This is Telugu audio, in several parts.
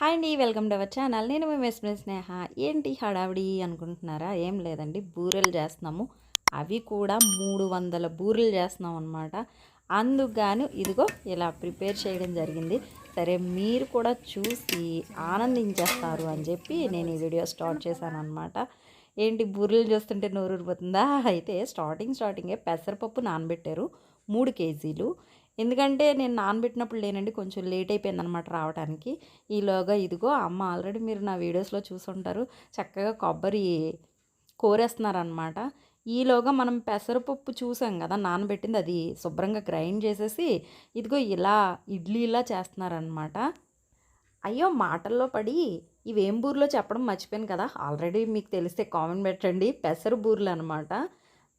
హాయ్ అండి వెల్కమ్ టు అవర్ ఛానల్. నేను మేము ఎస్మే స్నేహ. ఏంటి హడావిడి అనుకుంటున్నారా? ఏం లేదండి బూరెలు చేస్తున్నాము. అవి కూడా మూడు వందల బూరెలు చేస్తున్నాం అనమాట అందుకు ఇదిగో ఇలా ప్రిపేర్ చేయడం జరిగింది. సరే మీరు కూడా చూసి ఆనందించేస్తారు అని చెప్పి నేను ఈ వీడియో స్టార్ట్ చేశాను అనమాట ఏంటి బూరెలు చూస్తుంటే నోరూరిపోతుందా? అయితే స్టార్టింగ్ స్టార్టింగే పెసరపప్పు నానబెట్టారు. మూడు కేజీలు. ఎందుకంటే నేను నానబెట్టినప్పుడు లేనండి కొంచెం లేట్ అయిపోయింది అనమాట రావడానికి ఈలోగా ఇదిగో అమ్మ ఆల్రెడీ మీరు నా వీడియోస్లో చూసుంటారు చక్కగా కొబ్బరి కోరేస్తున్నారనమాట ఈలోగా మనం పెసరపప్పు చూసాం కదా నానబెట్టింది అది శుభ్రంగా గ్రైండ్ చేసేసి ఇదిగో ఇలా ఇడ్లీలా చేస్తున్నారనమాట అయ్యో మాటల్లో పడి ఇవేం బూర్లో చెప్పడం మర్చిపోయాను కదా ఆల్రెడీ మీకు తెలిస్తే కామెంట్ పెట్టండి పెసర బూర్లు అనమాట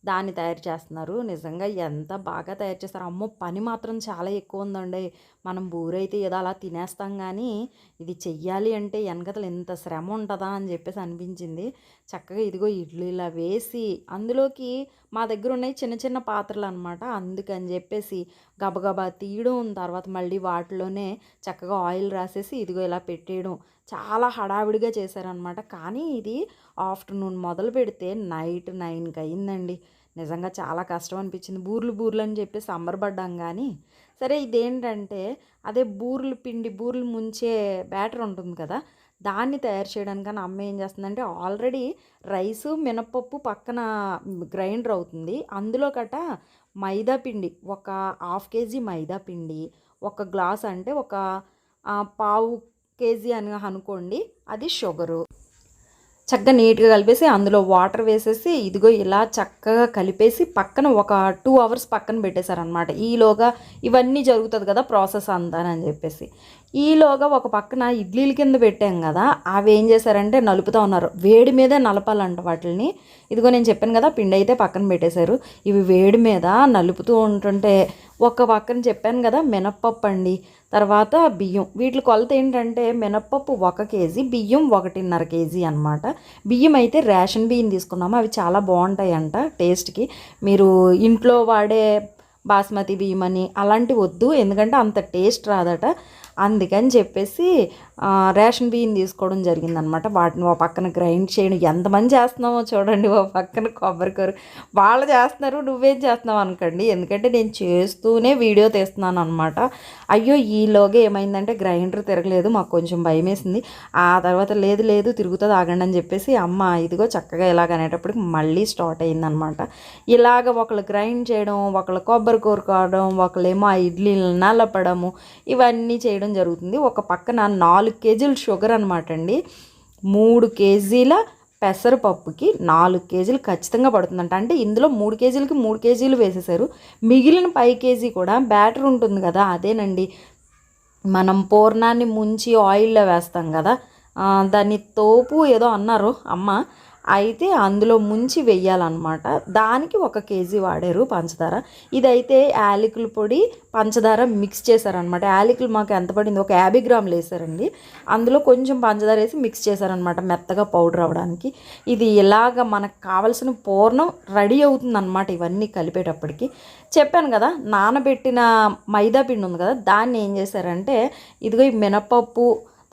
దాన్ని తయారు చేస్తున్నారు. నిజంగా ఎంత బాగా తయారు చేస్తారు. అమ్మో పని మాత్రం చాలా ఎక్కువ ఉందండి. మనం బూరైతే ఏదో అలా తినేస్తాం కానీ ఇది చెయ్యాలి అంటే వెనకతలు ఎంత శ్రమ ఉంటుందా అని చెప్పేసి అనిపించింది. చక్కగా ఇదిగో ఇడ్లీలా వేసి అందులోకి మా దగ్గర ఉన్నాయి చిన్న చిన్న పాత్రలు అనమాట అందుకని చెప్పేసి గబగబా తీయడం తర్వాత మళ్ళీ వాటిలోనే చక్కగా ఆయిల్ రాసేసి ఇదిగో ఇలా పెట్టేయడం చాలా హడావిడిగా చేశారనమాట. కానీ ఇది ఆఫ్టర్నూన్ మొదలు పెడితే నైట్ నైన్కి అయిందండి నిజంగా చాలా కష్టం అనిపించింది బూర్లు బూర్లు అని చెప్పి సంబరపడ్డాం కానీ సరే ఇదేంటంటే అదే బూర్లు పిండి బూర్లు ముంచే బ్యాటర్ ఉంటుంది కదా దాన్ని తయారు చేయడానికి అమ్మ ఏం చేస్తుందంటే ఆల్రెడీ రైసు మినపప్పు పక్కన గ్రైండర్ అవుతుంది. అందులో కట మైదా పిండి ఒక హాఫ్ కేజీ మైదా పిండి ఒక గ్లాస్ అంటే ఒక పావు కేజీ అని అనుకోండి అది షుగరు. చక్కగా నీట్గా కలిపేసి అందులో వాటర్ వేసేసి ఇదిగో ఇలా చక్కగా కలిపేసి పక్కన ఒక టూ అవర్స్ పక్కన పెట్టేశారనమాట ఈలోగా ఇవన్నీ జరుగుతుంది కదా ప్రాసెస్ అంతానని చెప్పేసి. ఈలోగా ఒక పక్కన ఇడ్లీల కింద పెట్టాం కదా అవి ఏం చేశారంటే నలుపుతూ ఉన్నారు. వేడి మీదే నలపాలంట వాటిని ఇదిగో నేను చెప్పాను కదా పిండి అయితే పక్కన పెట్టేశారు. ఇవి వేడి మీద నలుపుతూ ఉంటుంటే ఒక పక్కన చెప్పాను కదా మినప్పప్పు అండి. తర్వాత బియ్యం. వీటి కొలత ఏంటంటే మినప్పప్పు ఒక కేజీ బియ్యం ఒకటిన్నర కేజీ అనమాట బియ్యం అయితే రేషన్ బియ్యం తీసుకున్నాము అవి చాలా బాగుంటాయి అంట టేస్ట్కి. మీరు ఇంట్లో వాడే బాస్మతి బియ్యం అని అలాంటివి వద్దు ఎందుకంటే అంత టేస్ట్ రాదట. అందుకని చెప్పేసి రేషన్ బియ్యం తీసుకోవడం జరిగిందనమాట. వాటిని ఓ పక్కన గ్రైండ్ చేయడం. ఎంతమంది చేస్తున్నామో చూడండి ఓ పక్కన కొబ్బరికూర వాళ్ళు చేస్తున్నారు నువ్వేం చేస్తున్నావు అనుకోండి. ఎందుకంటే నేను చేస్తూనే వీడియో తీస్తున్నాను అనమాట అయ్యో ఈలోగా ఏమైందంటే గ్రైండర్ తిరగలేదు మాకు కొంచెం భయం వేసింది ఆ తర్వాత లేదు లేదు తిరుగుతుంది ఆగండి అని చెప్పేసి అమ్మ ఇదిగో చక్కగా ఇలాగ అనేటప్పటికి మళ్ళీ స్టార్ట్ అయిందనమాట ఇలాగ ఒకళ్ళు గ్రైండ్ చేయడం ఒకళ్ళు కొబ్బరి కోరుకోవడం ఒకళ్ళేమో ఆ ఇడ్లీలు నలపడము ఇవన్నీ చేయడం జరుగుతుంది. ఒక పక్కన నాలుగు కేజీలు షుగర్ అనమాట అండి మూడు కేజీల పెసరపప్పుకి నాలుగు కేజీలు ఖచ్చితంగా పడుతుందంట. అంటే ఇందులో మూడు కేజీలకి మూడు కేజీలు వేసేసారు మిగిలిన పై కేజీ కూడా బ్యాటర్ ఉంటుంది కదా అదేనండి. మనం పూర్ణాన్ని ముంచి ఆయిల్లో వేస్తాం కదా. దాన్ని తోపు ఏదో అన్నారు. అమ్మ అయితే అందులో ముంచి వెయ్యాలన్నమాట. దానికి ఒక కేజీ వాడారు పంచదార. ఇదైతే యాలకుల పొడి పంచదార మిక్స్ చేశారనమాట యాలకులు మాకు ఎంత పడింది? ఒక యాభై గ్రాములు వేసారండి అందులో కొంచెం పంచదార వేసి మిక్స్ చేశారనమాట మెత్తగా పౌడర్ అవ్వడానికి. ఇది ఇలాగ మనకు కావలసిన పూర్ణం రెడీ అవుతుందన్నమాట ఇవన్నీ కలిపేటప్పటికి. చెప్పాను కదా నానబెట్టిన మైదా పిండి ఉంది కదా దాన్ని ఏం చేశారంటే ఇదిగో ఈ మినపప్పు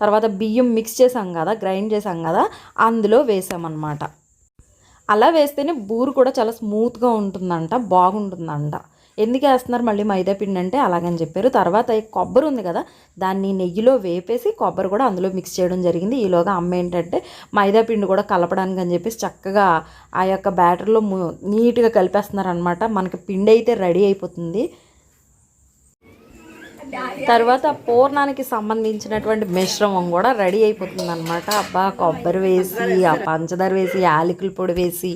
తర్వాత బియ్యం మిక్స్ చేసాం కదా గ్రైండ్ చేసాం కదా అందులో వేసామన్నమాట. అలా వేస్తేనే బూరు కూడా చాలా స్మూత్గా ఉంటుందంట బాగుంటుందంట. ఎందుకు వేస్తున్నారు మళ్ళీ మైదా పిండి అంటే అలాగని చెప్పారు. తర్వాత కొబ్బరి ఉంది కదా దాన్ని నెయ్యిలో వేపేసి కొబ్బరి కూడా అందులో మిక్స్ చేయడం జరిగింది. ఈలోగా అమ్మ ఏంటంటే మైదా పిండి కూడా కలపడానికి అని చెప్పేసి చక్కగా ఆ యొక్క బ్యాటర్లో నీట్గా కలిపేస్తున్నారు అనమాట మనకి పిండి అయితే రెడీ అయిపోతుంది. తర్వాత పూర్ణానికి సంబంధించినటువంటి మిశ్రమం కూడా రెడీ అయిపోతుంది అనమాట అబ్బా కొబ్బరి వేసి ఆ పంచదార వేసి యాలకుల పొడి వేసి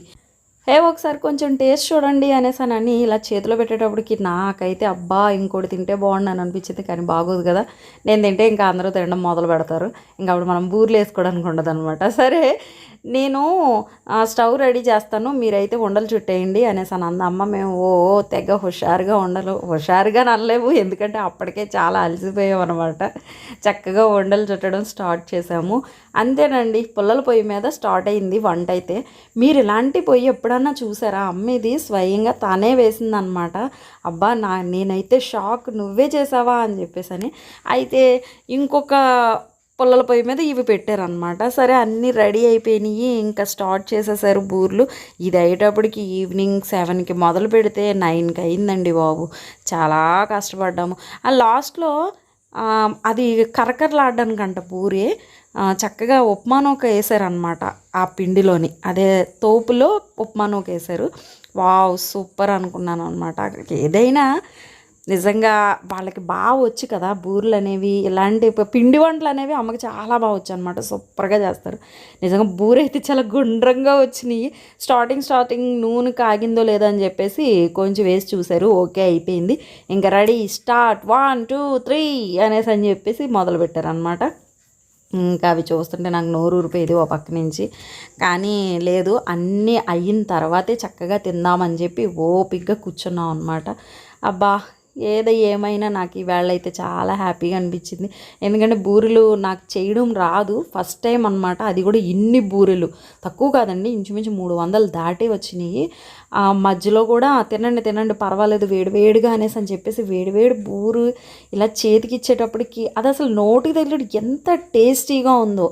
హే ఒకసారి కొంచెం టేస్ట్ చూడండి అనేసానని ఇలా చేతిలో పెట్టేటప్పటికి నాకైతే అబ్బా ఇంకోటి తింటే బాగుండు అని అనిపించింది. కానీ బాగోదు కదా. నేను తింటే ఇంకా అందరూ తినడం మొదలు పెడతారు. ఇంకా అప్పుడు మనం బూర్లు వేసుకోవడానికి ఉండదు అనమాట సరే నేను స్టవ్ రెడీ చేస్తాను. మీరైతే ఉండలు చుట్టేయండి అనేసి అని అంద. అమ్మ మేము ఓ తెగ హుషారుగా ఉండలు హుషారుగా నల్లలేవు ఎందుకంటే అప్పటికే చాలా అలసిపోయాం అనమాట చక్కగా ఉండలు చుట్టడం స్టార్ట్ చేసాము అంతేనండి పుల్లల పొయ్యి మీద స్టార్ట్ అయింది వంట అయితే. మీరు ఇలాంటి పొయ్యి ఎప్పుడన్నా చూసారా? అమ్మేది స్వయంగా తానే వేసిందనమాట. అబ్బా నా నేనైతే షాక్ నువ్వే చేసావా? అని చెప్పేసి అని అయితే ఇంకొక పుల్లల పొయ్యి మీద ఇవి పెట్టారనమాట. సరే అన్నీ రెడీ అయిపోయినాయి. ఇంకా స్టార్ట్ చేసేసారు బూర్లు. ఇది అయ్యేటప్పటికి ఈవినింగ్ సెవెన్కి మొదలు పెడితే నైన్కి అయిందండి బాబు. చాలా కష్టపడ్డాము. ఆ లాస్ట్లో అది కరకరలాడడానికంట పూరి చక్కగా ఉప్మానోక వేసారనమాట ఆ పిండిలోని. అదే తోపులో ఉప్మానోక వేసారు. వావ్ సూపర్ అనుకున్నాను అనమాట ఏదైనా నిజంగా వాళ్ళకి బాగా వచ్చు కదా బూరెలు అనేవి ఇలాంటి పిండి వంటలు అనేవి అమ్మకి చాలా బాగా వచ్చు అనమాట సూపర్గా చేస్తారు. నిజంగా బూరైతే చాలా గుండ్రంగా వచ్చినాయి. స్టార్టింగ్ స్టార్టింగ్ నూనె కాగిందో లేదో అని చెప్పేసి కొంచెం వేసి చూశారు. ఓకే అయిపోయింది. ఇంకా ready start. One two three అనేసి అని చెప్పేసి మొదలు పెట్టారనమాట ఇంకా అవి చూస్తుంటే నాకు నోరు ఊరిపోయేది ఓ పక్క నుంచి. కానీ లేదు అన్నీ అయిన తర్వాతే చక్కగా తిందామని చెప్పి ఓపిగ్గా కూర్చున్నాం అనమాట అబ్బా ఏదో ఏమైనా నాకు ఈవేళ అయితే చాలా హ్యాపీగా అనిపించింది. ఎందుకంటే బూరెలు నాకు చేయడం రాదు. ఫస్ట్ టైం అనమాట అది కూడా ఇన్ని బూరెలు. తక్కువ కాదండి. ఇంచుమించు మూడు వందలు దాటి వచ్చినాయి. ఆ మధ్యలో కూడా తినండి తినండి పర్వాలేదు వేడి వేడిగా అనేసి అని చెప్పేసి వేడివేడి బూరు ఇలా చేతికి ఇచ్చేటప్పటికి అది అసలు నోటికి తగిలి ఎంత టేస్టీగా ఉందో.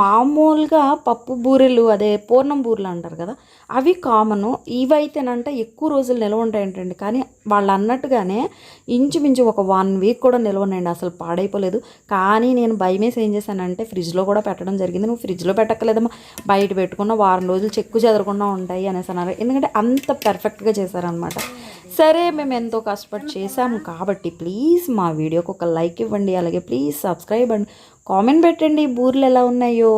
మామూలుగా పప్పు బూరెలు అదే పూర్ణం బూరెలు అంటారు కదా అవి కామను. ఇవైతేనంటే ఎక్కువ రోజులు నిల్వ ఉంటాయంటండి. కానీ వాళ్ళు అన్నట్టుగానే ఇంచుమించు ఒక వన్ వీక్ కూడా నిల్వ అసలు పాడైపోలేదు. కానీ నేను భయమేసి ఏం చేశానంటే ఫ్రిడ్జ్లో కూడా పెట్టడం జరిగింది. నువ్వు ఫ్రిడ్జ్లో పెట్టక్కలేదమ్మా బయట పెట్టుకున్న వారం రోజులు చెక్కు చెదరకుండా ఉంటాయి అనేసి అన్నారు. ఎందుకంటే అంత పర్ఫెక్ట్గా చేశారనమాట. సరే మేము ఎంతో కష్టపడి చేసాము కాబట్టి ప్లీజ్ మా వీడియోకి ఒక లైక్ ఇవ్వండి అలాగే ప్లీజ్ సబ్స్క్రైబ్ అండ్ కామెంట్ పెట్టండి బూర్లు ఎలా ఉన్నాయో.